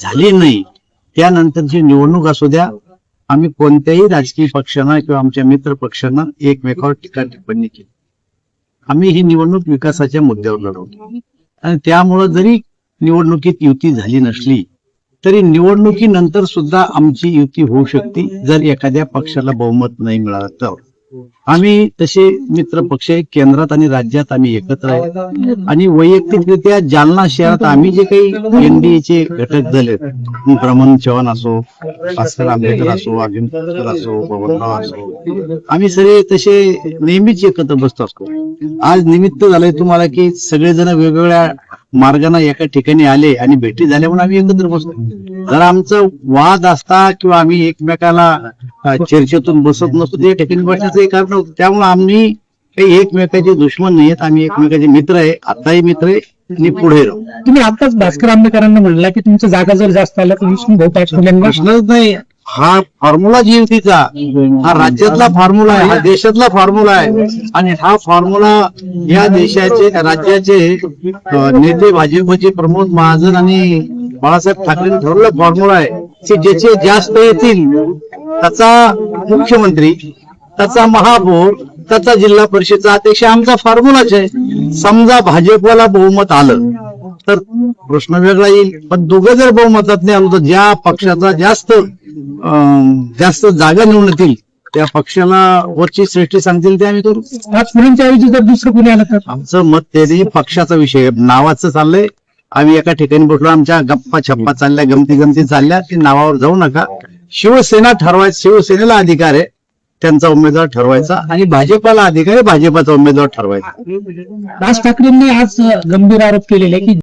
झाली नाही त्यानंतरची निवडणूक असू द्या आम्ही कोणत्याही राजकीय पक्षांना किंवा आमच्या मित्र पक्षांना एकमेकावर टीका टिप्पणी केली. आम्ही ही निवडणूक विकासाच्या मुद्द्यावर लढवतो आणि त्यामुळं जरी निवडणुकीत युती झाली नसली तरी निवडणुकीनंतर सुद्धा आमची युती होऊ शकते जर एखाद्या पक्षाला बहुमत नाही मिळालं तर. आम्ही तसे मित्र पक्ष केंद्रात आणि राज्यात आम्ही एकत्र आहे. आणि वैयक्तिकरित्या जालना शहरात आम्ही जे काही एनडीएचे घटक झाले ब्रह्मन चव्हाण असो भास्कर आंबेडकर असो अर्जुन असो पवनराव असो आम्ही सगळे तसे नेहमीच एकत्र बसतो असतो. आज निमित्त झालंय तुम्हाला की सगळेजण वेगवेगळ्या मार्गाने एका ठिकाणी आले आणि भेटी झाल्या म्हणून आम्ही एकत्र बसतो. जर आमचं वाद असता किंवा आम्ही एकमेकाला चर्चेतून बसत नसतो त्या ठिकाणी बसण्याचं कारण होतं. त्यामुळे आम्ही काही एकमेकाचे दुश्मन नाहीयेत. आम्ही एकमेकाचे मित्र आहे. आताही मित्र आहे. आणि पुढे राहू. तुम्ही आताच भास्कर आंबेकरांना म्हणला की तुमच्या जागा जर जास्त आल्या तर विष्णू भाऊ पाटील प्रश्नच नाही. हा फॉर्म्युला जीएसटीचा हा राज्यातला फॉर्म्युला आहे. हा देशातला फॉर्म्युला आहे. आणि हा फॉर्म्युला या देशाचे राज्याचे नेते भाजपचे प्रमोद महाजन आणि बाळासाहेब ठाकरे ठरवलेला फॉर्म्युला आहे की ज्याचे जास्त येतील त्याचा मुख्यमंत्री त्याचा महापौर त्याचा जिल्हा परिषदचा अध्यक्ष आमचा फॉर्म्युलाच आहे. समजा भाजपला बहुमत आलं तर प्रश्न वेगळा येईल. पण दोघं जर बहुमतात नाही आलो तर ज्या पक्षाचा जास्त जास्त जागा निवडून येतील त्या पक्षाला वरची श्रेष्ठी सांगतील ते आम्ही करू. ऐवजी जर दुसरं कोणी आलं तर? आमचं मत ते पक्षाचा विषय. नावाचं चाललंय. आम्ही एका ठिकाणी बसलो आमच्या गप्पा छप्पा चालल्या गमती गमती चालल्या ते नावावर जाऊ नका. शिवसेना ठरवाय शिवसेनेला अधिकार आहे त्यांचा उमेदवार ठरवायचा आणि भाजपाला अधिकार आहे भाजपाचा उमेदवार ठरवायचा. राज ठाकरेंनी आज गंभीर आरोप केलेले की